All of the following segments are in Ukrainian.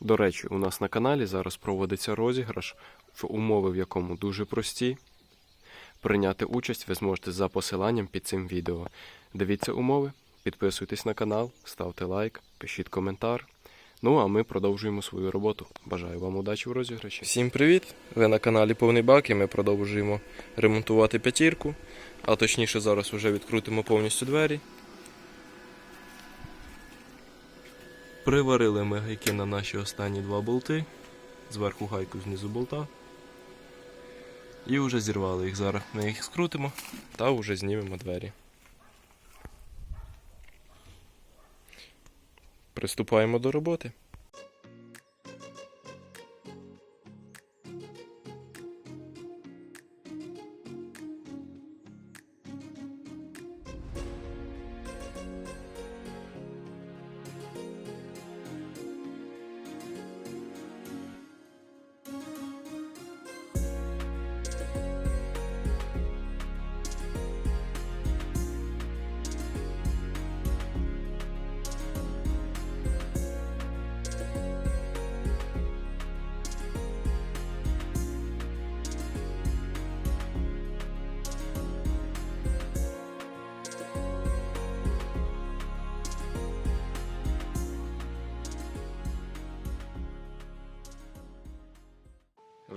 До речі, у нас на каналі зараз проводиться розіграш, в умови в якому дуже прості. Прийняти участь ви зможете за посиланням під цим відео. Дивіться умови, підписуйтесь на канал, ставте лайк, пишіть коментар. Ну а ми продовжуємо свою роботу. Бажаю вам удачі в розіграші. Всім привіт! Ви на каналі Повний Бак і ми продовжуємо ремонтувати п'ятірку. А точніше зараз вже відкрутимо повністю двері. Приварили ми гайки на наші останні два болти. Зверху гайку, знизу болта. І вже зірвали їх. Зараз ми їх скрутимо та вже знімемо двері. Приступаємо до роботи.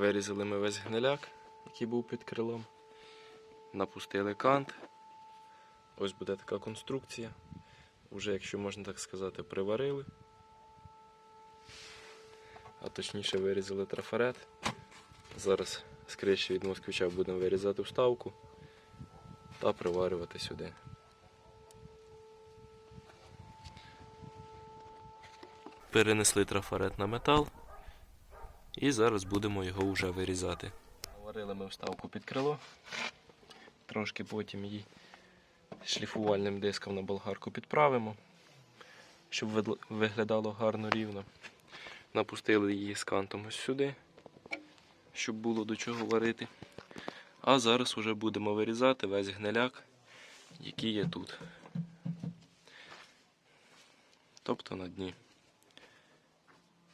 Вирізали ми весь гниляк, який був під крилом. Напустили кант. Ось буде така конструкція. Уже, якщо можна так сказати, приварили. А точніше вирізали трафарет. Зараз з криші від москвича будемо вирізати вставку та приварювати сюди. Перенесли трафарет на метал. І зараз будемо його вже вирізати. Варили ми вставку під крило. Трошки потім її шліфувальним диском на болгарку підправимо, щоб виглядало гарно рівно. Напустили її з кантом ось сюди, щоб було до чого варити. А зараз вже будемо вирізати весь гниляк, який є тут. Тобто на дні.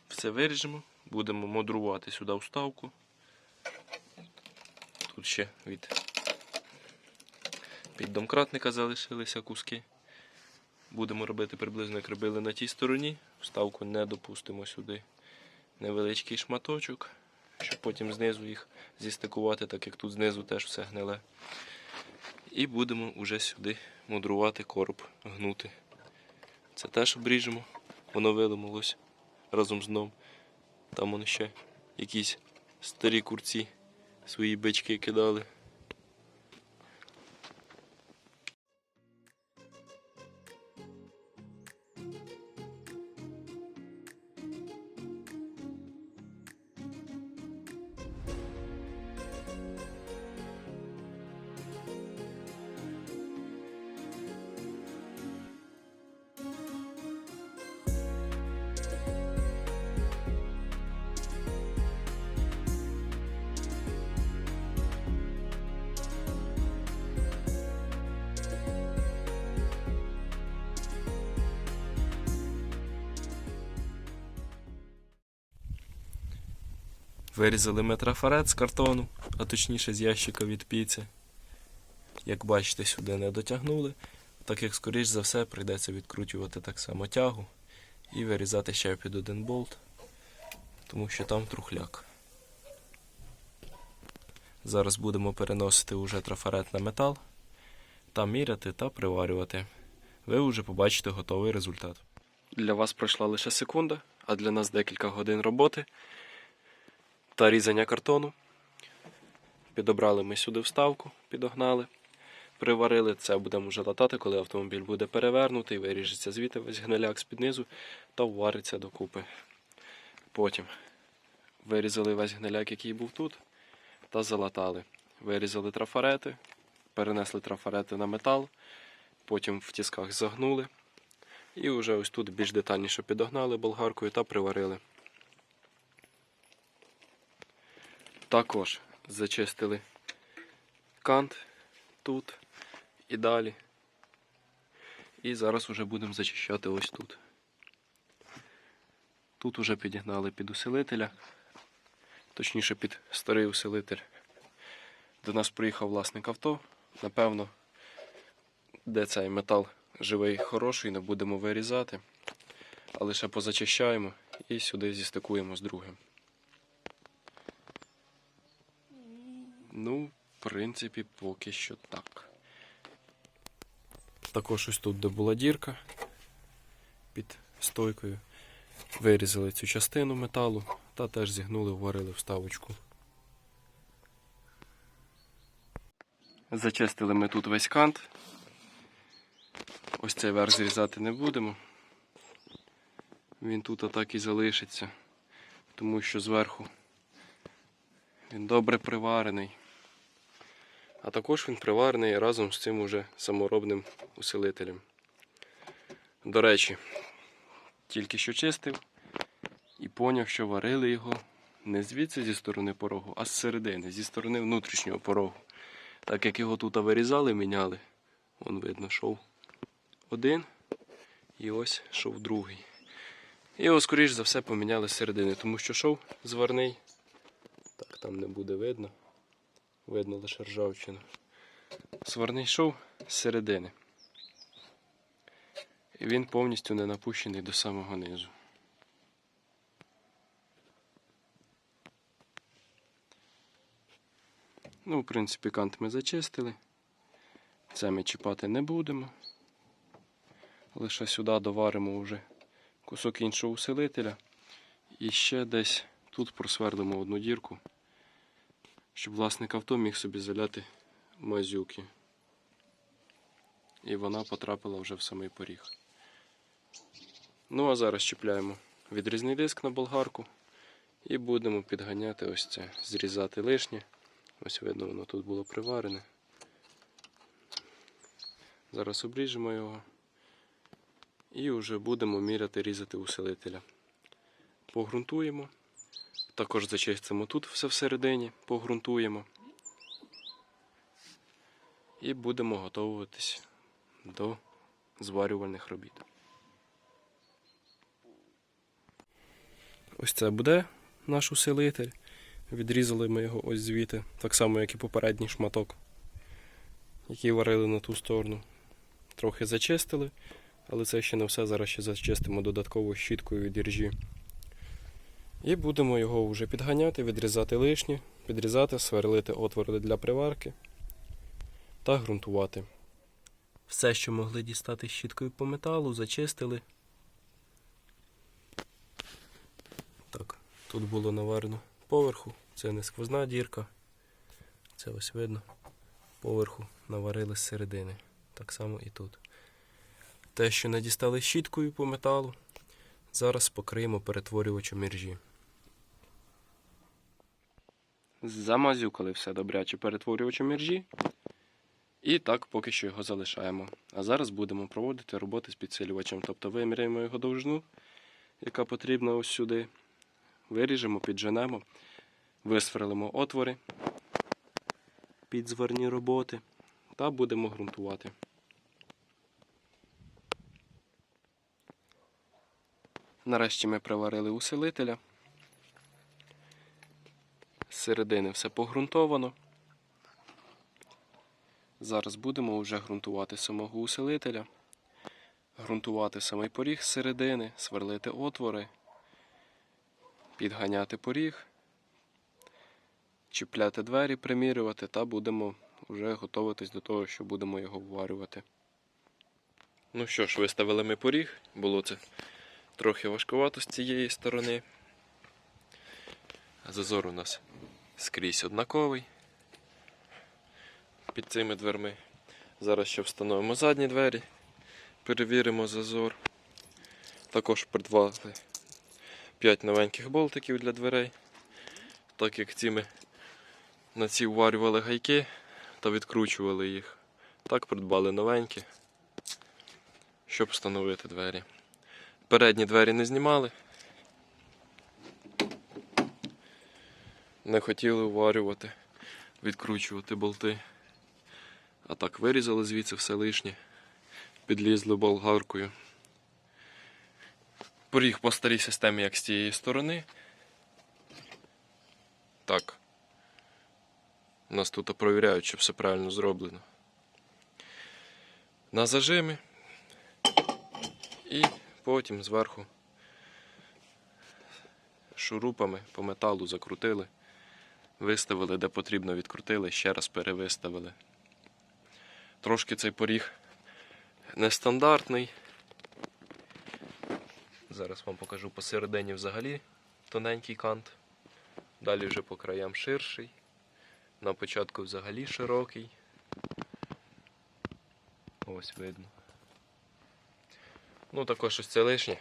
Все виріжемо, будемо мудрувати сюди вставку. Тут ще від піддомкратника залишилися куски. Будемо робити приблизно як робили на тій стороні. Вставку не допустимо сюди. Невеличкий шматочок, щоб потім знизу їх зістикувати, так як тут знизу теж все гниле. І будемо вже сюди мудрувати короб, гнути. Це теж обріжемо, воно вилималось разом з дном. Там вони ще якісь старі курці свої бички кидали. Вирізали ми трафарет з картону, а точніше з ящика від піци. Як бачите, сюди не дотягнули, так як, скоріш за все, прийдеться відкручувати так само тягу і вирізати ще під один болт, тому що там трухляк. Зараз будемо переносити уже трафарет на метал та міряти та приварювати. Ви вже побачите готовий результат. Для вас пройшла лише секунда, а для нас декілька годин роботи та різання картону. Підобрали ми сюди вставку, підогнали, приварили. Це будемо вже латати, коли автомобіль буде перевернутий, виріжеться звідти весь гниляк з-під низу та ввариться докупи. Потім вирізали весь гниляк, який був тут, та залатали. Вирізали трафарети, перенесли трафарети на метал, потім в тісках загнули. І вже ось тут більш детальніше підогнали болгаркою та приварили. Також зачистили кант тут і далі. І зараз вже будемо зачищати ось тут. Тут уже підігнали під усилителя, точніше під старий усилитель. До нас приїхав власник авто. Напевно, де цей метал живий хороший, не будемо вирізати. А лише позачищаємо і сюди зістикуємо з другим. Ну, в принципі, поки що так. Також ось тут, де була дірка під стойкою, вирізали цю частину металу та теж зігнули, вварили вставочку. Зачистили ми тут весь кант. Ось цей верх зрізати не будемо. Він тут отак і залишиться, тому що зверху він добре приварений. А також він приварений разом з цим уже саморобним усилителем. До речі, тільки що чистив і поняв, що варили його не звідси зі сторони порогу, а з середини, зі сторони внутрішнього порогу. Так як його тут вирізали, міняли, вон видно, шов один і ось шов другий. І його, скоріш за все, поміняли з середини, тому що шов зварний. Так, там не буде видно. Видно лише ржавчину. Сварний шов з середини. І він повністю не напущений до самого низу. Ну, в принципі, кант ми зачистили. Це ми чіпати не будемо. Лише сюди доваримо вже кусок іншого усилителя. І ще десь тут просверлимо одну дірку, щоб власник авто міг собі заляти мазюки. І вона потрапила вже в самий поріг. Ну а зараз чіпляємо відрізний диск на болгарку і будемо підганяти ось це, зрізати лишнє. Ось видно, воно тут було приварене. Зараз обріжемо його і вже будемо міряти різати усилителя. Погрунтуємо. Також зачистимо тут все всередині, погрунтуємо. І будемо готуватись до зварювальних робіт. Ось це буде наш усилитель. Відрізали ми його ось звідти, так само, як і попередній шматок, який варили на ту сторону. Трохи зачистили, але це ще не все. Зараз ще зачистимо додатково щіткою від іржі. І будемо його вже підганяти, відрізати лишнє, підрізати, сверлити отвори для приварки та ґрунтувати. Все, що могли дістати щіткою по металу, зачистили. Так, тут було наварено поверху, це не сквозна дірка. Це ось видно. Поверху наварили з середини. Так само і тут. Те, що не дістали щіткою по металу, зараз покриємо перетворювачем іржі. Замазюкали все добряче перетворювачем іржі. І так поки що його залишаємо. А зараз будемо проводити роботи з підсилювачем. Тобто виміряємо його довжину, яка потрібна ось сюди. Виріжемо, підженемо, висверлимо отвори під зварні роботи та будемо ґрунтувати. Нарешті ми приварили усилителя. Середини все погрунтовано. Зараз будемо вже ґрунтувати самого усилителя, ґрунтувати самий поріг з середини, сверлити отвори, підганяти поріг, чіпляти двері, примірювати та будемо вже готуватись до того, що будемо його вварювати. Ну що ж, виставили ми поріг, було це трохи важкувато з цієї сторони. Зазор у нас скрізь однаковий під цими дверми. Зараз ще встановимо задні двері, перевіримо зазор. Також придбали 5 новеньких болтиків для дверей, так як ці ми на ці вварювали гайки та відкручували їх. Так придбали новенькі, щоб встановити двері. Передні двері не знімали. Не хотіли вварювати, відкручувати болти. А так вирізали звідси все лишнє, підлізли болгаркою. Поріг по старій системі, як з цієї сторони. Так. У нас тут провіряють, чи все правильно зроблено. На зажимі. І потім зверху шурупами по металу закрутили, виставили, де потрібно, відкрутили, ще раз перевиставили. Трошки цей поріг нестандартний. Зараз вам покажу посередині взагалі тоненький кант. Далі вже по краям ширший. На початку взагалі широкий. Ось видно. Ну також ось це лишнє.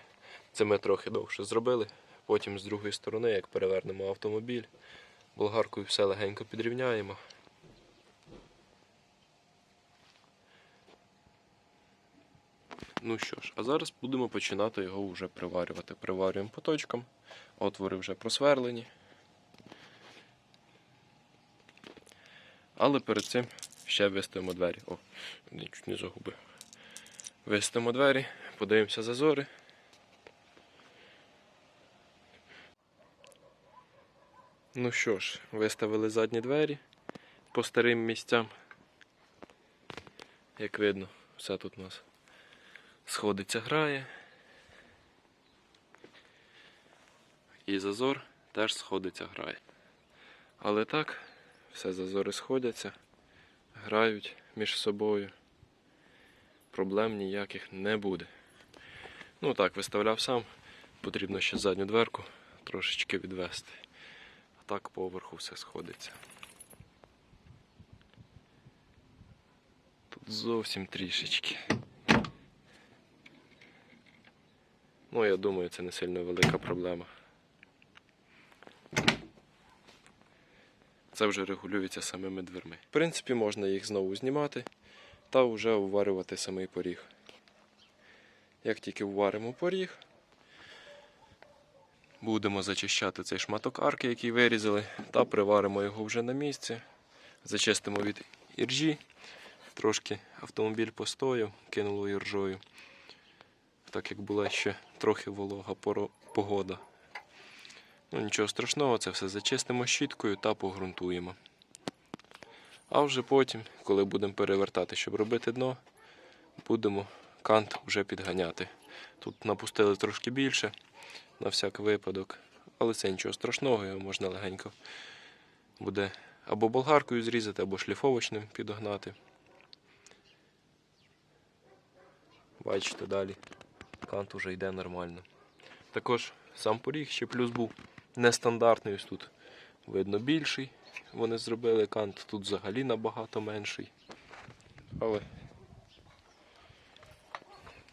Це ми трохи довше зробили. Потім з другої сторони, як перевернемо автомобіль, болгаркою все легенько підрівняємо. Ну що ж, а зараз будемо починати його вже приварювати. Приварюємо по точкам, отвори вже просверлені. Але перед цим ще виставимо двері. О, чуть не загубив. Виставимо двері, подивимося зазори. Ну що ж, виставили задні двері по старим місцям. Як видно, все тут у нас сходиться, грає. І зазор теж сходиться, грає. Але так, все зазори сходяться, грають між собою. Проблем ніяких не буде. Ну так, виставляв сам. Потрібно ще задню дверку трошечки відвести. Так поверху все сходиться. Тут зовсім трішечки. Ну, я думаю, це не сильно велика проблема. Це вже регулюється самими дверми. В принципі, можна їх знову знімати та вже вварювати самий поріг. Як тільки вваримо поріг, будемо зачищати цей шматок арки, який вирізали, та приваримо його вже на місці. Зачистимо від іржі. Трошки автомобіль постояв, кинуло іржою, так як була ще трохи волога погода. Ну, нічого страшного, це все зачистимо щіткою та погрунтуємо. А вже потім, коли будемо перевертати, щоб робити дно, будемо кант вже підганяти. Тут напустили трошки більше, на всяк випадок, але це нічого страшного, його можна легенько буде або болгаркою зрізати, або шліфовочним підогнати. Бачите, далі кант уже йде нормально. Також сам поріг ще плюс був нестандартний, ось тут видно більший. Вони зробили кант тут взагалі набагато менший. Але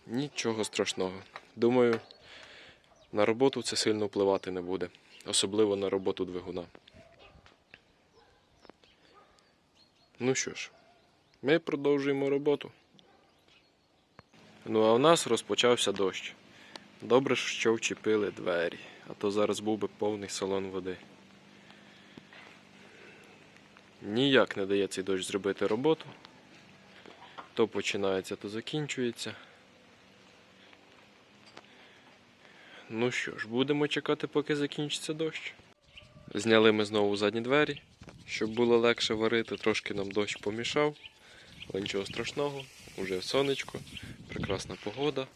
нічого страшного. Думаю, на роботу це сильно впливати не буде. Особливо на роботу двигуна. Ну що ж, ми продовжуємо роботу. Ну а в нас розпочався дощ. Добре, що вчепили двері, а то зараз був би повний салон води. Ніяк не дає цей дощ зробити роботу. То починається, то закінчується. Ну що ж, будемо чекати, поки закінчиться дощ. Зняли ми знову задні двері, щоб було легше варити. Трошки нам дощ помішав, але нічого страшного, уже сонечко, прекрасна погода.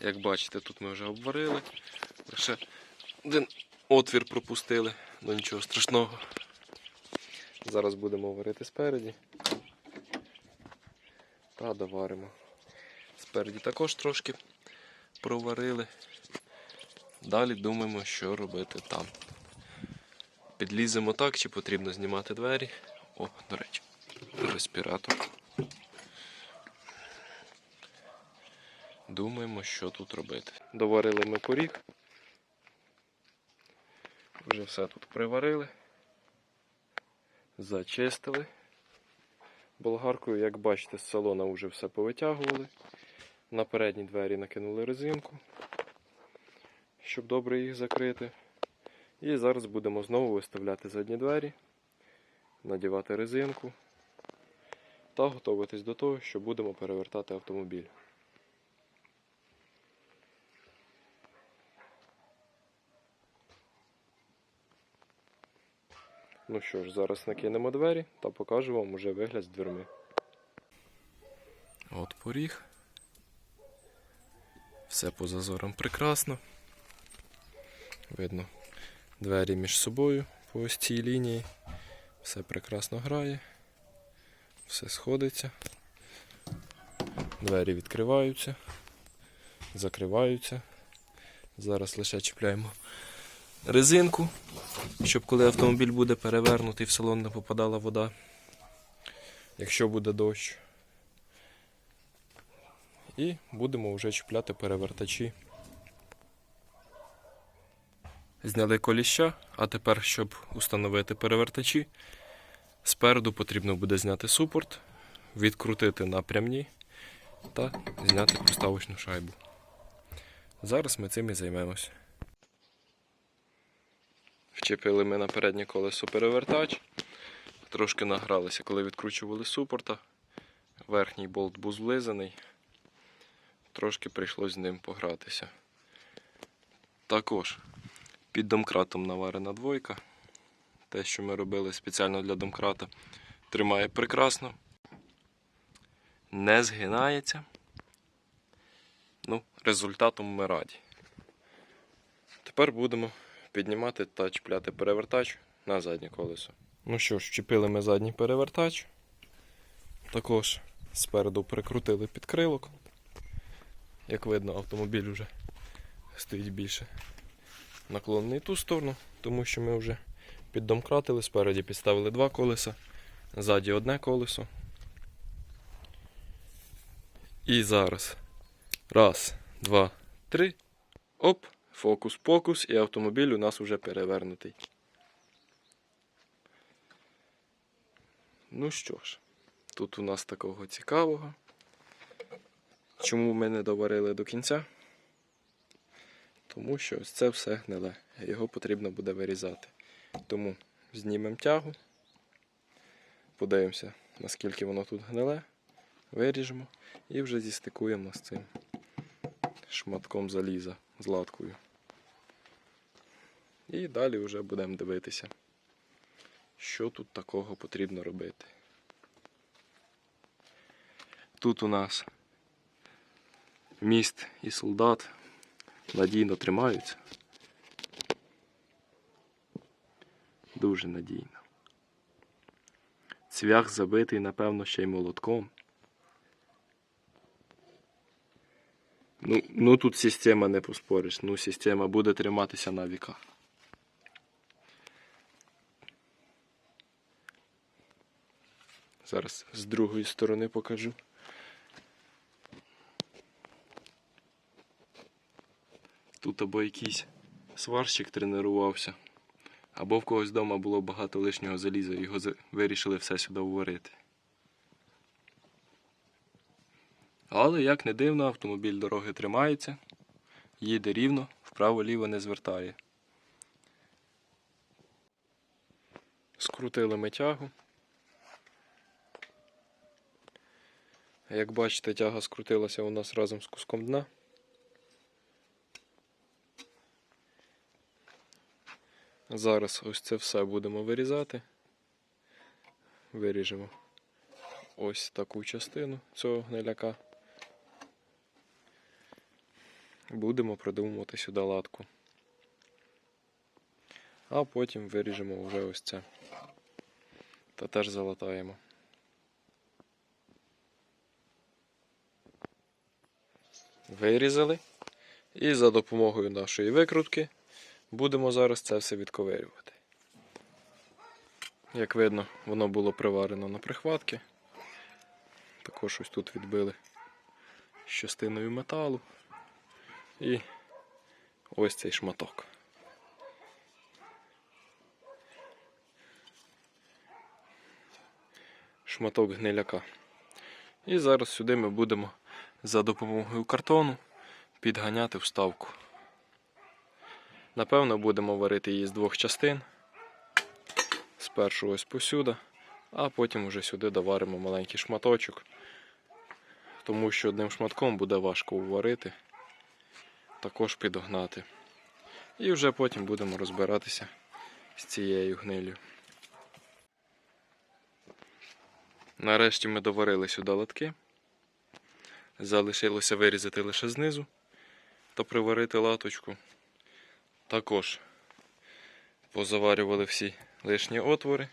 Як бачите, тут ми вже обварили. Лише один отвір пропустили, але нічого страшного. Зараз будемо варити спереді. Та доваримо. Спереді також трошки проварили. Далі думаємо, що робити там. Підліземо так, чи потрібно знімати двері. О, до речі, респіратор. Думаємо, що тут робити. Доварили ми поріг. Вже все тут приварили. Зачистили. Болгаркою, як бачите, з салона вже все повитягували. На передні двері накинули резинку, щоб добре їх закрити. І зараз будемо знову виставляти задні двері, надівати резинку та готуватись до того, що будемо перевертати автомобіль. Ну що ж, зараз накинемо двері та покажу вам уже вигляд з дверми. От поріг. Все по зазорам прекрасно. Видно двері між собою по ось цій лінії. Все прекрасно грає. Все сходиться. Двері відкриваються, закриваються. Зараз лише чіпляємо резинку, щоб коли автомобіль буде перевернутий, в салон не попадала вода. Якщо буде дощ. І будемо вже чіпляти перевертачі. Зняли коліща, а тепер, щоб установити перевертачі, спереду потрібно буде зняти супорт, відкрутити напрямні та зняти поставочну шайбу. Зараз ми цим і займемось. Вчепили ми на переднє колесо перевертач. Трошки награлися, коли відкручували супорта. Верхній болт був злизаний. Трошки прийшлось з ним погратися. Також під домкратом наварена двойка. Те, що ми робили спеціально для домкрата, тримає прекрасно. Не згинається. Ну, результатом ми раді. Тепер будемо піднімати та чіпляти перевертач на заднє колесо. Ну що ж, вчепили ми задній перевертач. Також спереду прикрутили підкрилок. Як видно, автомобіль вже стоїть більше наклонений ту сторону, тому що ми вже піддомкратили, спереді підставили два колеса, ззаді одне колесо. І зараз. Раз, два, три. Оп, фокус-покус, і автомобіль у нас вже перевернутий. Ну що ж, тут у нас такого цікавого. Чому ми не доварили до кінця? Тому що ось це все гниле. Його потрібно буде вирізати. Тому знімемо тягу, подивимося, наскільки воно тут гниле, виріжемо і вже зістикуємо з цим шматком заліза з латкою. І далі вже будемо дивитися, що тут такого потрібно робити. Тут у нас міст і солдат надійно тримаються. Дуже надійно. Цвях забитий, напевно, ще й молотком. Ну, ну тут система не поспориш. Ну, система буде триматися на віках. Зараз з другої сторони покажу. Тут або якийсь сварщик тренувався, або в когось вдома було багато лишнього заліза, його вирішили все сюди вварити. Але, як не дивно, автомобіль дороги тримається, їде рівно, вправо-ліво не звертає. Скрутили ми тягу. Як бачите, тяга скрутилася у нас разом з куском дна. Зараз ось це все будемо вирізати. Виріжемо ось таку частину цього гниляка. Будемо придумувати сюди латку. А потім виріжемо вже ось це. Та теж залатаємо. Вирізали. І за допомогою нашої викрутки Будемо зараз це все відковирювати. Як видно, воно було приварено на прихватки. Також ось тут відбили частиною металу. І ось цей шматок. Шматок гниляка. І зараз сюди ми будемо за допомогою картону підганяти вставку. Напевно, будемо варити її з двох частин. Спершу ось посюди, а потім вже сюди доваримо маленький шматочок, тому що одним шматком буде важко уварити, також підогнати. І вже потім будемо розбиратися з цією гнилю. Нарешті ми доварили сюди латки. Залишилося вирізати лише знизу та приварити латочку. Також позаварювали всі лишні отвори,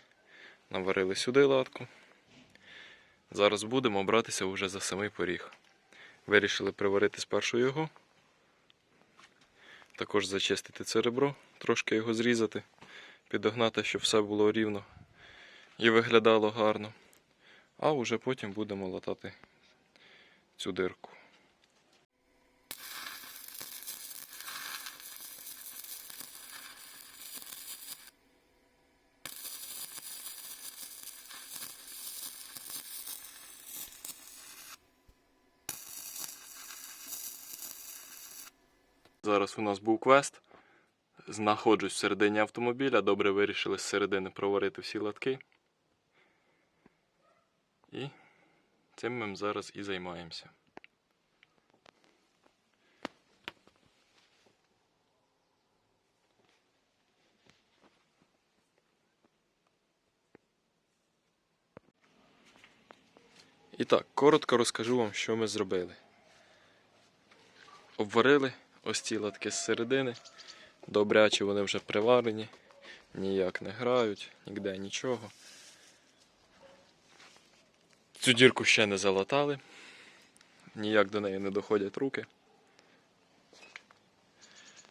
наварили сюди латку. Зараз будемо братися вже за самий поріг. Вирішили приварити спершу його. Також зачистити це ребро, трошки його зрізати, підогнати, щоб все було рівно і виглядало гарно. А вже потім будемо латати цю дирку. Зараз у нас був квест. Знаходжусь всередині автомобіля. Добре вирішили з середини проварити всі латки. І цим ми зараз і займаємося. І так, коротко розкажу вам, що ми зробили. Обварили ось ці латки з середини. Добряче вони вже приварені, ніяк не грають, ніде нічого. Цю дірку ще не залатали, ніяк до неї не доходять руки.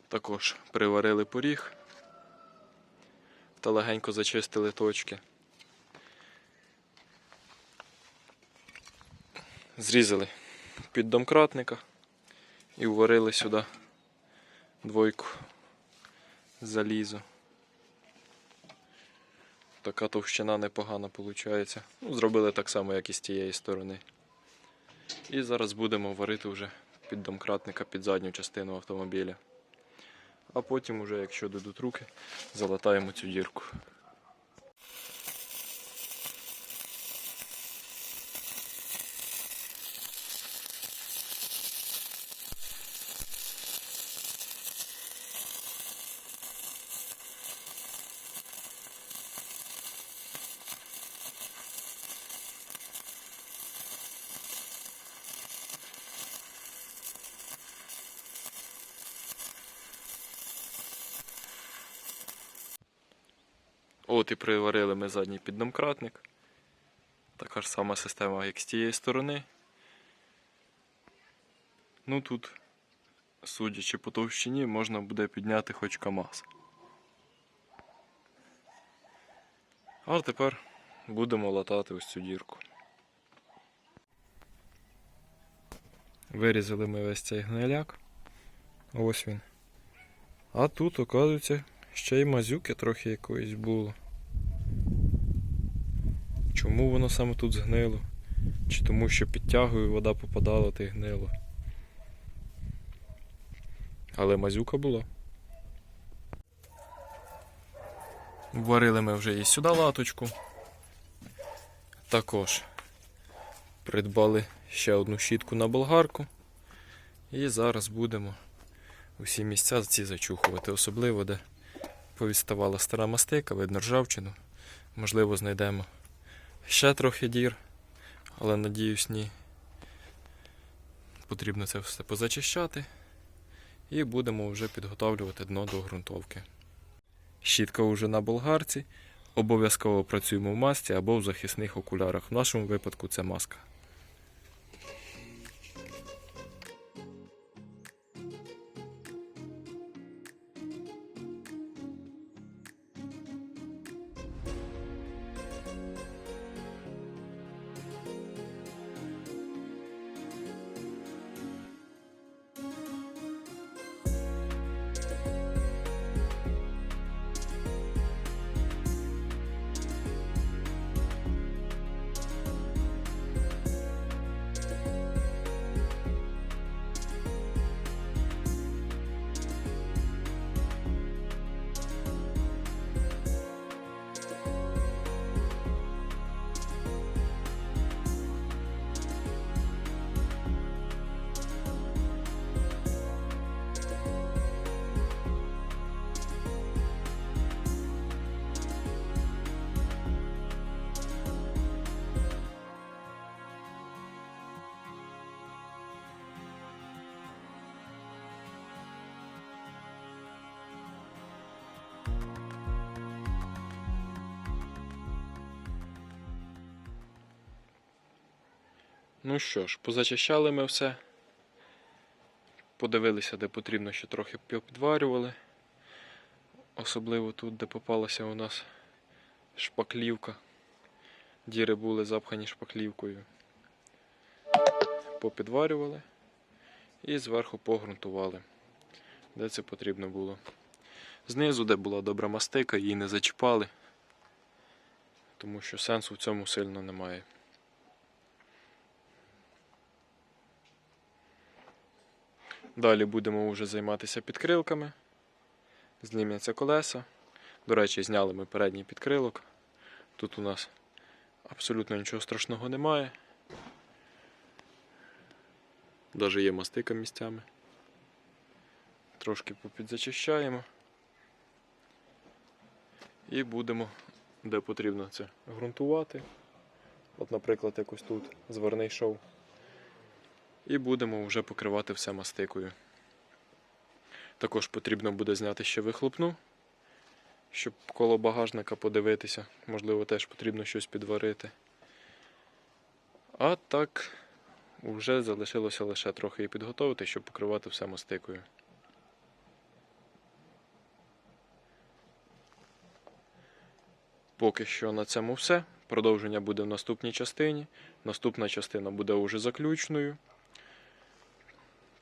Також приварили поріг та легенько зачистили точки. Зрізали під домкратника і вварили сюди двойку залізу. Така товщина непогана виходить. Ну, зробили так само, як і з тієї сторони. І зараз будемо варити вже під домкратника під задню частину автомобіля. А потім, вже, якщо дадуть руки, залатаємо цю дірку. От і приварили ми задній піддомкратник. Така ж сама система, як з тієї сторони. Ну тут, судячи по товщині, можна буде підняти хоч КАМАЗ. А тепер будемо латати ось цю дірку. Вирізали ми весь цей гниляк. Ось він. А тут, оказується, ще й мазюки трохи якоїсь було. Чому воно саме тут згнило? Чи тому, що під тягою вода попадала та й гнило? Але мазюка була. Варили ми вже і сюди латочку. Також придбали ще одну щітку на болгарку. І зараз будемо усі місця ці зачухувати, особливо де повідставала стара мастика, видно ржавчину. Можливо, знайдемо ще трохи дір, але надіюсь, ні. Потрібно це все позачищати і будемо вже підготовлювати дно до ґрунтовки. Щітка вже на болгарці. Обов'язково працюємо в масці або в захисних окулярах. В нашому випадку це маска. Ну що ж, позачищали ми все. Подивилися, де потрібно, ще трохи підварювали. Особливо тут, де попалася у нас шпаклівка. Діри були запхані шпаклівкою. Попідварювали і зверху погрунтували, де це потрібно було. Знизу, де була добра мастика, її не зачіпали, тому що сенсу в цьому сильно немає. Далі будемо вже займатися підкрилками. Знімляться колеса. До речі, зняли ми передній підкрилок. Тут у нас абсолютно нічого страшного немає. Даже є мастика місцями. Трошки попідзачищаємо. І будемо, де потрібно це ґрунтувати. От, наприклад, якось тут зверний шов. І будемо вже покривати все мастикою. Також потрібно буде зняти ще вихлопну, щоб коло багажника подивитися. Можливо, теж потрібно щось підварити. А так, вже залишилося лише трохи її підготовити, щоб покривати все мастикою. Поки що на цьому все. Продовження буде в наступній частині. Наступна частина буде уже заключною.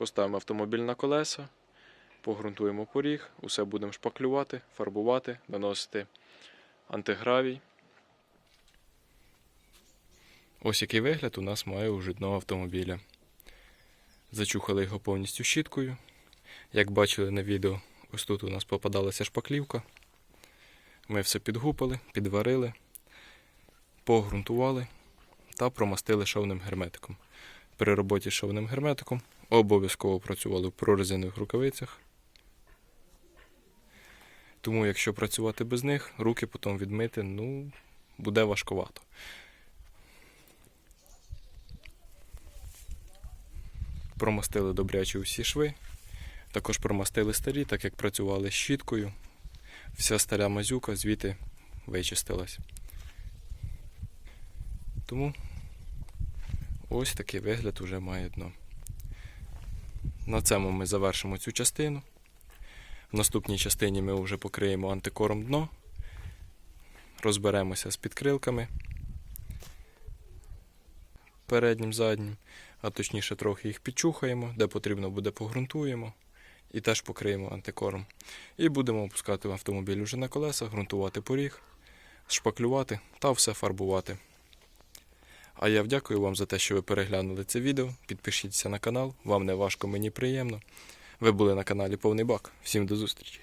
Поставимо автомобіль на колеса, погрунтуємо поріг, усе будемо шпаклювати, фарбувати, наносити антигравій. Ось який вигляд у нас має у житного автомобіля. Зачухали його повністю щіткою. Як бачили на відео, ось тут у нас попадалася шпаклівка. Ми все підгупали, підварили, погрунтували та промастили шовним герметиком. При роботі з шовним герметиком обов'язково працювали в прорезинових рукавицях. Тому, якщо працювати без них, руки потім відмити, ну, буде важковато. Промастили добряче усі шви. Також промастили старі, так як працювали з щіткою. Вся стара мазюка звідти вичистилась. Тому ось такий вигляд уже має дно. На цьому ми завершимо цю частину. В наступній частині ми вже покриємо антикором дно, розберемося з підкрилками переднім, заднім, а точніше трохи їх підчухаємо, де потрібно буде погрунтуємо і теж покриємо антикором. І будемо опускати автомобіль уже на колеса, ґрунтувати поріг, шпаклювати та все фарбувати. А я вдякую вам за те, що ви переглянули це відео. Підпишіться на канал, вам не важко, мені приємно. Ви були на каналі Повний Бак. Всім до зустрічі!